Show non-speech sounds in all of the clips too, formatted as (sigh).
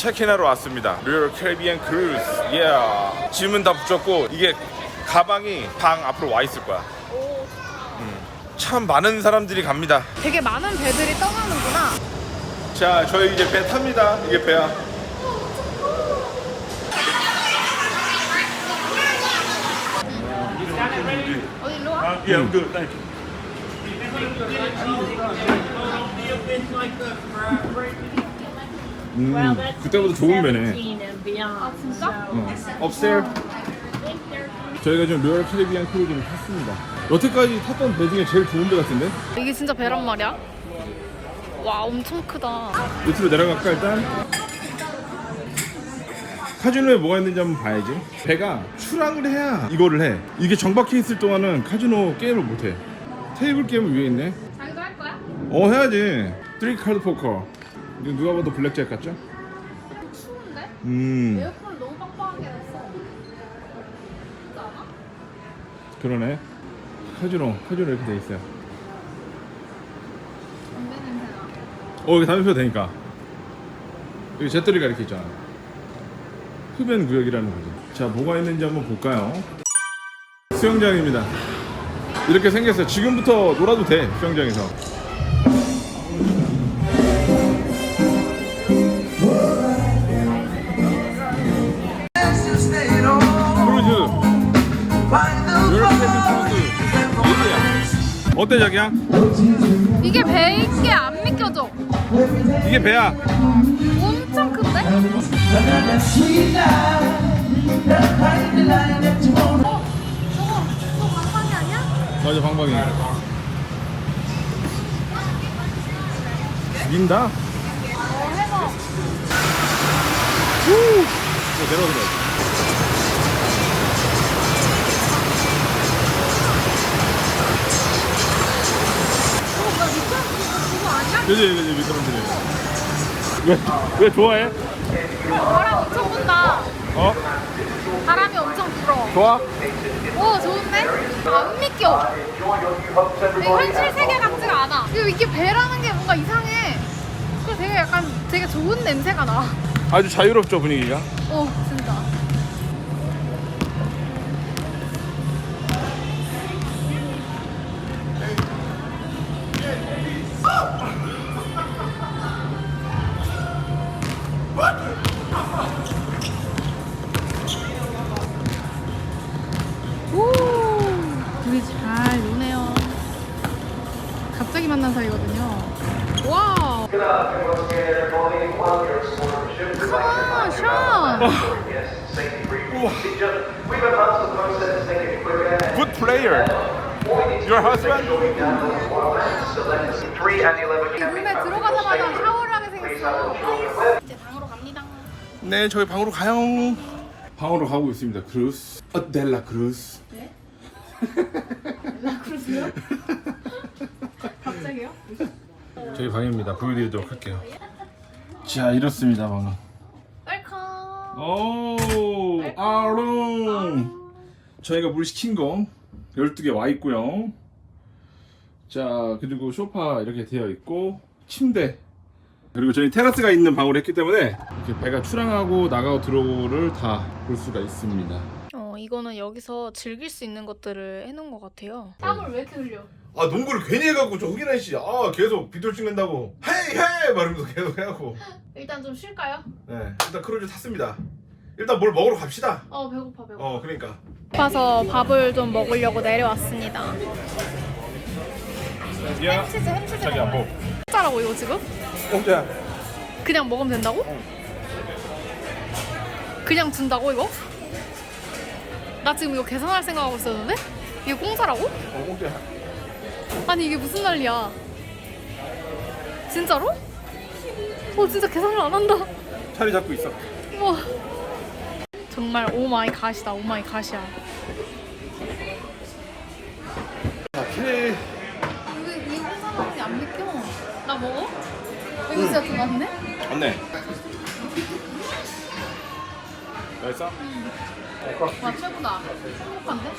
체크인하러 왔습니다. 로열 캐리비안 크루즈. 예. 짐은 다 붙였고 이게 가방이 방 앞으로 와 있을 거야. 음. 참 많은 사람들이 갑니다. 되게 많은 배들이 떠나는구나. 자, 저희 이제 배 탑니다. 이게 배야. 와? 예, 음, 그때보다 좋은 배네. 아 진짜? 어. 저희가 지금 로열 캐리비안 크루즈를 탔습니다. 여태까지 탔던 배 중에 제일 좋은 배 같은데? 이게 진짜 배란 말이야? 와 엄청 크다. 밑으로 내려갈까 일단? 카지노에 뭐가 있는지 한번 봐야지. 배가 출항을 해야 이거를 해. 이게 정박해 있을 동안은 카지노 게임을 못 해. 테이블 게임은 위에 있네. 자기도 할 거야? 어 해야지. 트리 카드 포커. 이거 누가 봐도 블랙잭 같죠? 추운데? 음 에어컨을 너무 빡빡하게 했어. 그렇지 않아? 그러네. 카지노 카지노 이렇게 돼 있어요. 담배 냄새나. 어 여기 담배 피워도 되니까. 여기 잿더리가 이렇게 있잖아. 흡연 구역이라는 거지. 자 뭐가 있는지 한번 볼까요? 수영장입니다. 이렇게 생겼어요. 지금부터 놀아도 돼 수영장에서. 어때 자기야? 이게 배인 게 안 믿겨져. 이게 배야. 엄청 큰데? 어? 저거 저거 방방이 아니야? 맞아 방방이. 죽인다. 어 해봐. 이거 내려오더 아니야? 그지 그지 미끄럼틀이. 왜 왜 좋아해? 바람 엄청 분다. 어? 바람이 엄청 불어. 좋아? 오 좋은데? 안 믿겨. 이게 현실 세계 같지가 않아. 그리고 이게 배라는 게 뭔가 이상해. 되게 약간 되게 좋은 냄새가 나. 아주 자유롭죠 분위기가. 어 룸에 들어가자마자 샤워를 하게 생겼어. 이제 방으로 갑니다. 네 저희 방으로 가요. 방으로 가고 있습니다. 크루스. 어 델라 크루스. (laughs) 라크루스요? (laughs) 갑자기요? 저희 방입니다. 보여드리도록 할게요. 자 이렇습니다 방은. 웰컴. 오 아롱. 저희가 물 시킨 거 12개 와 있고요. 자 그리고 소파 이렇게 되어 있고 침대 그리고 저희 테라스가 있는 방으로 했기 때문에 이렇게 배가 출항하고 나가고 들어오를 다 볼 수가 있습니다. 어 이거는 여기서 즐길 수 있는 것들을 해놓은 것 같아요. 땀을 왜 이렇게 흘려? 아 농구를 괜히 해갖고 저 흑인아 씨아 계속 비디오 찍는다고 헤이 헤이 말하면서 계속 해갖고 일단 좀 쉴까요? 네 일단 크루즈 탔습니다. 일단 뭘 먹으러 갑시다. 어 배고파 배고파. 어 그러니까 고파서 밥을 좀 먹으려고 내려왔습니다. 야 햄치즈 햄치즈 자기야. 뭐 짜라고 이거 지금? 공짜야. 그냥 먹으면 된다고? 그냥 준다고 이거? 나 지금 이거 계산할 생각하고 있었는데? 이게 공짜라고? 어 공짜야. 아니 이게 무슨 난리야? 진짜로? 어 진짜 계산을 안 한다. 자리 잡고 있어. 우와. 정말 오마이 갓이다 오마이 갓이야. 자 캐. 이거 사람이 안 믿겨. 나 먹어? 이거 진짜 더 많네? 맞네. 맛있어? 와 최고다. 행복한데?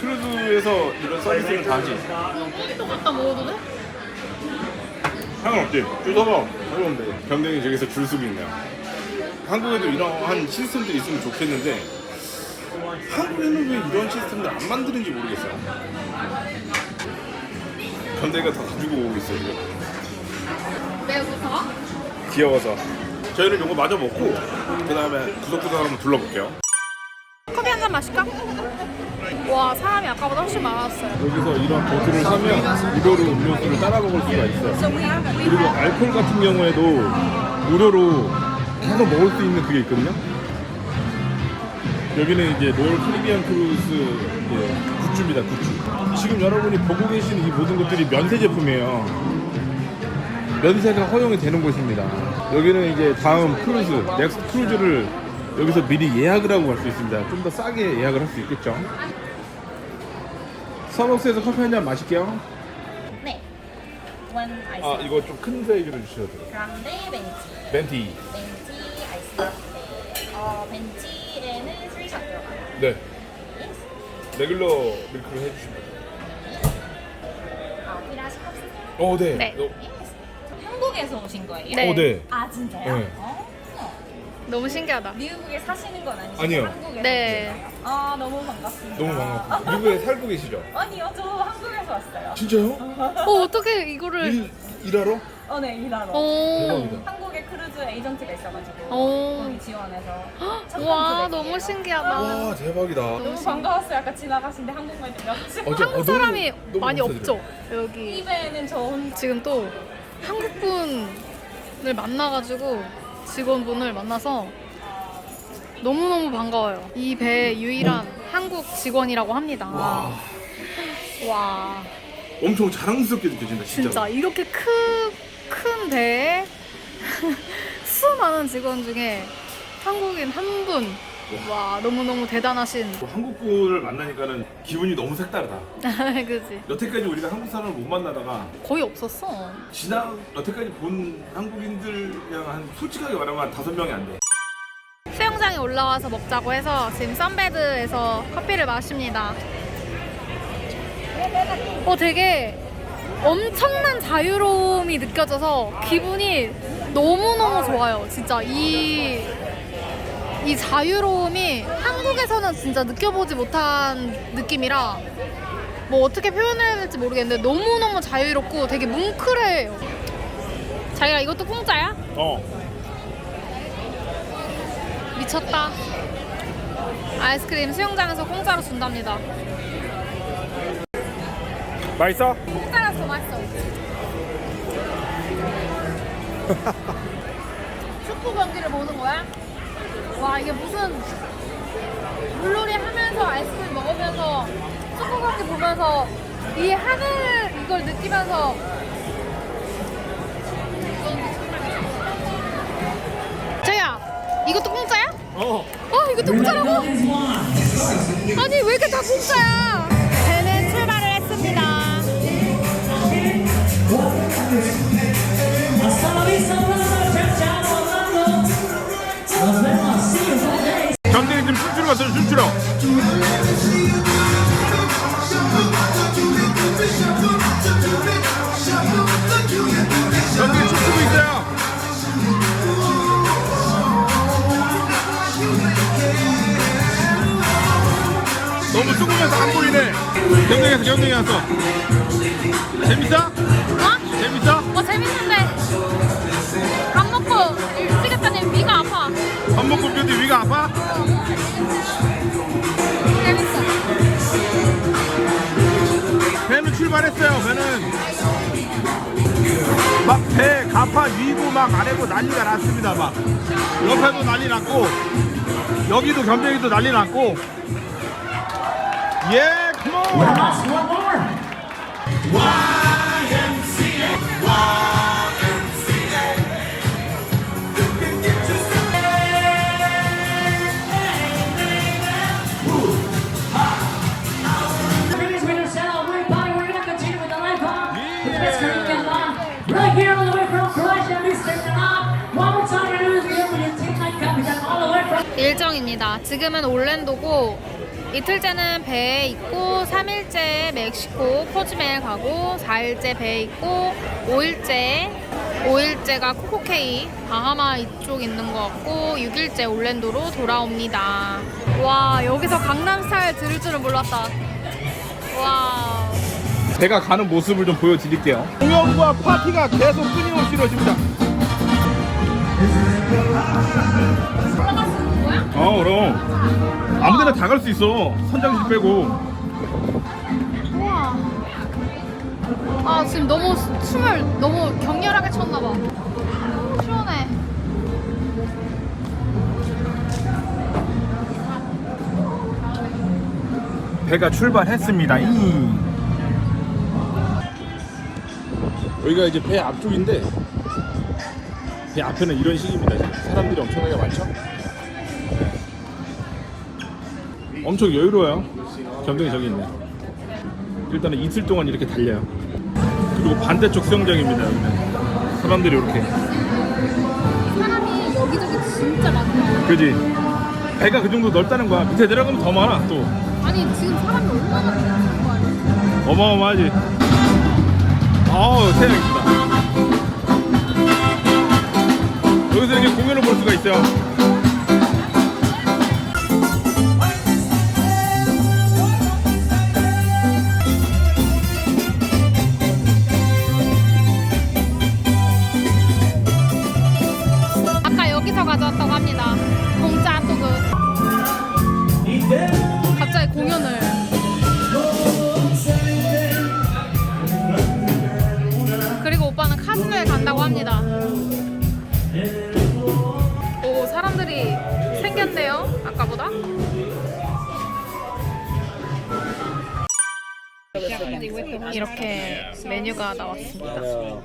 크루즈에서 이런 서비스를 다 하지. 이거 고기도 갖다 먹어도 돼? 상관없지. 줄 서서 먹으면 돼. 경쟁이 저기서 줄 서고 있네요. 한국에도 이러한 시스템들이 있으면 좋겠는데 한국에는 왜 이런 시스템을 안 만드는지 모르겠어요. 현대가 다 가지고 오고 있어요. 지금. 매부터? 귀여워서. 저희는 요거 마저 먹고 그 다음에 구석구석 한번 둘러볼게요. 커피 한 잔 마실까? 와 사람이 아까보다 훨씬 많았어요. 여기서 이런 보트를 사면 무료로 음료수를 따라 먹을 수가 있어요. 그리고 알코올 같은 경우에도 무료로 계속 먹을 수 있는 그게 있거든요. 여기는 이제 롤 카리비안 크루즈 이제 굿즈입니다, 굿즈. 지금 여러분이 보고 계시는 이 모든 것들이 면세 제품이에요. 면세가 허용이 되는 곳입니다. 여기는 이제 다음 크루즈, 넥스트 크루즈를 여기서 미리 예약을 하고 갈 수 있습니다. 좀 더 싸게 예약을 할 수 있겠죠. 스타벅스에서 커피 한 잔 마실게요. 네. 원 아이스 아 이거 좀 큰 사이즈로 주셔도 돼요. 그란데 벤치 벤티. 벤치 아이스 라떼 어 벤치에는 스리샷 들어가요 네. 레귤러 밀크를 해주시면 어, 네. 네. 어, 한국에서 오신 거예요? 네. 어, 네. 아 진짜요? 네. 어. 너무 신기하다. 미국에 사시는 건 아니시죠? 아니요. 한국에서 네. 아 너무 반갑습니다 너무 반갑고 미국에 살고 계시죠? 아니요 저 한국에서 왔어요 진짜요? (laughs) 어 어떻게 이거를? 일 일하러? 어 네 일하러 오. 대박이다. 한국에 크루즈 에이전트가 있어가지고 오. 거기 지원해서 첫 와 번째 너무. 신기하다. 와 대박이다. 너무 반가웠어요 아까 지나가신데 한국말 들려가지고 어, 저- 한국 어, 너무- 사람이 너무 많이 감사드려요. 없죠 여기. 이배는 저 혼자 지금 또 한국 분을 만나가지고 직원분을 만나서 너무너무 반가워요. 이 배의 유일한 한국 직원이라고 합니다. 와 와, 엄청 자랑스럽게 느껴진다 진짜. 진짜 이렇게 큰, 큰 배에 (laughs) 수많은 직원 중에 한국인 한 분. 와, 너무너무 대단하신. 또 한국 분을 만나니까는 기분이 너무 색다르다. (laughs) 그지? 여태까지 우리가 한국 사람을 못 만나다가 거의 없었어. 지난 여태까지 본 한국인들 그냥 한 솔직하게 말하면 한 다섯 명이 안 돼. 수영장에 올라와서 먹자고 해서 지금 썬베드에서 커피를 마십니다. 어, 되게 엄청난 자유로움이 느껴져서 기분이 너무너무 좋아요. 진짜 이, 이 자유로움이 한국에서는 진짜 느껴보지 못한 느낌이라 뭐 어떻게 표현해야 될지 모르겠는데 너무너무 자유롭고 되게 뭉클해요. 자기가 이것도 공짜야? 어. 미쳤다. 아이스크림 수영장에서 공짜로 준답니다. 맛있어? 공짜라서 맛있어. (laughs) 축구 경기를 보는 거야? 와 이게 무슨 물놀이 하면서 아이스크림 먹으면서 축구 경기 보면서 이 하늘 이걸 느끼면서 자야 이것도 공짜야? 어. 어 이것도 공짜라고? 아니 왜 이렇게 다 공짜야? 너무 뜨거면서 안 보이네. 경쟁에서 경쟁이 왔어. 재밌어? 어? 재밌어? 어 재밌는데 밥 먹고 일찍 했더니 위가 아파. 밥 먹고 뼈디 위가 아파? 재밌어. 배는 출발했어요. 배는 막 배 가파 위고 막 아래고 난리가 났습니다. 막 옆에도 난리 났고 여기도 견병이도 난리 났고 예, 컴온! Please, we're gonna celebrate party. We're gonna continue with the live bomb. Yeah. With Miss Caribbean Bomb. Right here all the way from Croatia, Mr. Kanab. One more time, we're gonna do this with your team night captain all the way from 일정입니다. 지금은 올랜도고 이틀째는 배에 있고 3일째 멕시코 코즈멜 가고 4일째 배에 있고 5일째 5일째가 코코케이 바하마 이쪽 있는 것 같고 6일째 올랜도로 돌아옵니다. 와 여기서 강남스타일 들을 줄은 몰랐다. 와 배가 가는 모습을 좀 보여드릴게요. 공연과 파티가 계속 끊임없이 이루어집니다. 어, 그럼. 아무데나 다 갈 수 있어. 선장실 빼고. 우와. 아 지금 너무 수- 춤을 너무 격렬하게 췄나 봐. 시원해. 배가 출발했습니다. 이. 여기가 이제 배 앞쪽인데 배 앞에는 이런 식입니다. 지금. 사람들이 엄청나게 많죠? 엄청 여유로워요. 전경이 저기 있네. 일단은 이틀 동안 이렇게 달려요. 그리고 반대쪽 수영장입니다. 여기는 사람들이 이렇게. 사람이 여기저기 진짜 많다. 그지? 배가 그 정도 넓다는 거야. 밑에 내려가면 더 많아 또. 아니 지금 사람이 얼마나 많은 거 아니야? 어마어마하지. 아우 태양이다. 여기서 이렇게 공연을 볼 수가 있어요. 이렇게 메뉴가 나왔습니다. Oh,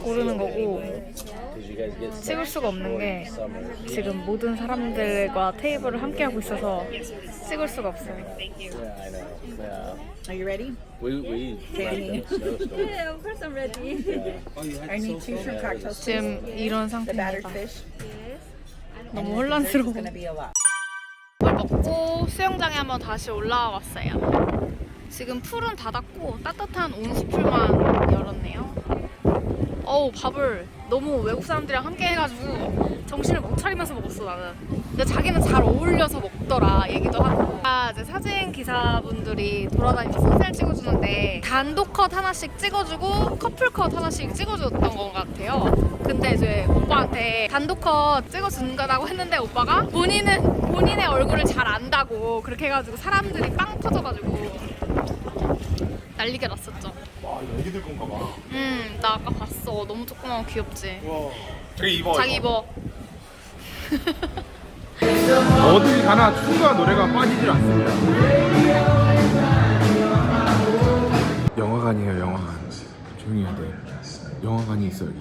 고르는 거고 찍을 수가 없는 게. 지금 모든 사람들과 테이블을 함께 하고 있어서 찍을 수가 없어요. Yeah, I know. Yeah. Are you ready? We we like that snowstorm. Yeah, of course I'm ready. Yeah. I need two shrimp cocktails. 지금 이런 The battered 상태입니다. fish. 너무 혼란스러워. It's gonna be a lot. 먹고 수영장에 한번 다시 올라와 왔어요. 지금 풀은 닫았고 따뜻한 온수풀만 열었네요. 어우 밥을 너무 외국 사람들이랑 함께 해가지고 정신을 못 차리면서 먹었어 나는. 근데 자기는 잘 어울려서 먹더라 얘기도 하고. 아 이제 사진 기사분들이 돌아다니면서 사진을 찍어주는데 단독 컷 하나씩 찍어주고 커플 컷 하나씩 찍어줬던 것 같아요. 근데 이제 오빠한테 단독 컷 찍어준다고 했는데 오빠가 본인은 본인의 얼굴을 잘 안다고 그렇게 해가지고 사람들이 빵 터져가지고 난리가 났었죠. 와 이거 애기들 건가 봐. 음, 나 아까 봤어. 너무 조그마고 귀엽지. 와. 자기 입어. 자기 입어. (laughs) 어딜 가나 춤과 노래가 빠지질 않습니다. 영화관이에요 영화관. 조용히 해야 돼. 영화관이 있어 여기.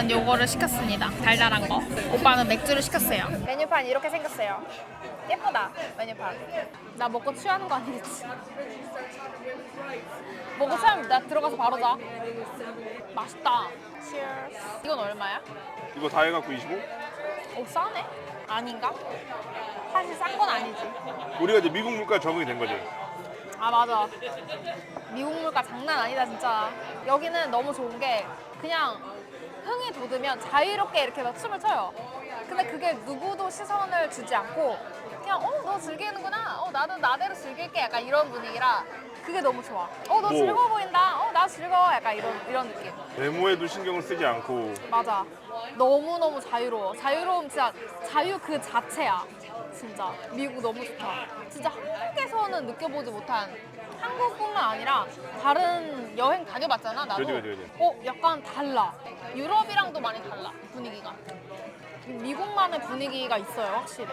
난 요거를 시켰습니다. 달달한 거. 오빠는 맥주를 시켰어요. 메뉴판 이렇게 생겼어요. 예쁘다 메뉴판. 나 먹고 취하는 거 아니겠지? 먹고 취하면 나 들어가서 바로 자. 맛있다. Cheers. 이건 얼마야? 이거 다 해갖고 25? 오 싸네? 아닌가? 사실 싼 건 아니지. 우리가 이제 미국 물가 적응이 된 거지. 아 맞아. 미국 물가 장난 아니다 진짜. 여기는 너무 좋은 게 그냥 흥이 돋으면 자유롭게 이렇게 막 춤을 춰요. 근데 그게 누구도 시선을 주지 않고 그냥 어 너 즐기는구나. 어 나도 나대로 즐길게. 약간 이런 분위기라 그게 너무 좋아. 어 너 뭐. 즐거워 보인다. 어 나 즐거워. 약간 이런 이런 느낌. 외모에도 신경을 쓰지 않고 맞아. 너무 너무 자유로워. 자유로움 진짜 자유 그 자체야. 진짜 미국 너무 좋다. 진짜 한국에서는 느껴보지 못한 한국뿐만 아니라 다른 여행 다녀봤잖아 나도. 그지, 그지, 그지. 어 약간 달라. 유럽이랑도 많이 달라 분위기가. 미국만의 분위기가 있어요 확실히.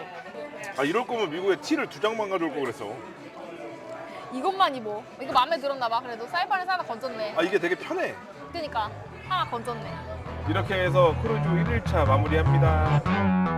아 이럴 거면 미국에 티를 두 장만 가져올 거 그랬어. 이것만 입어. 이거 마음에 들었나 봐. 그래도 사이판에서 하나 건졌네. 아 이게 되게 편해. 그니까 하나 건졌네. 이렇게 해서 크루즈 1일차 마무리합니다.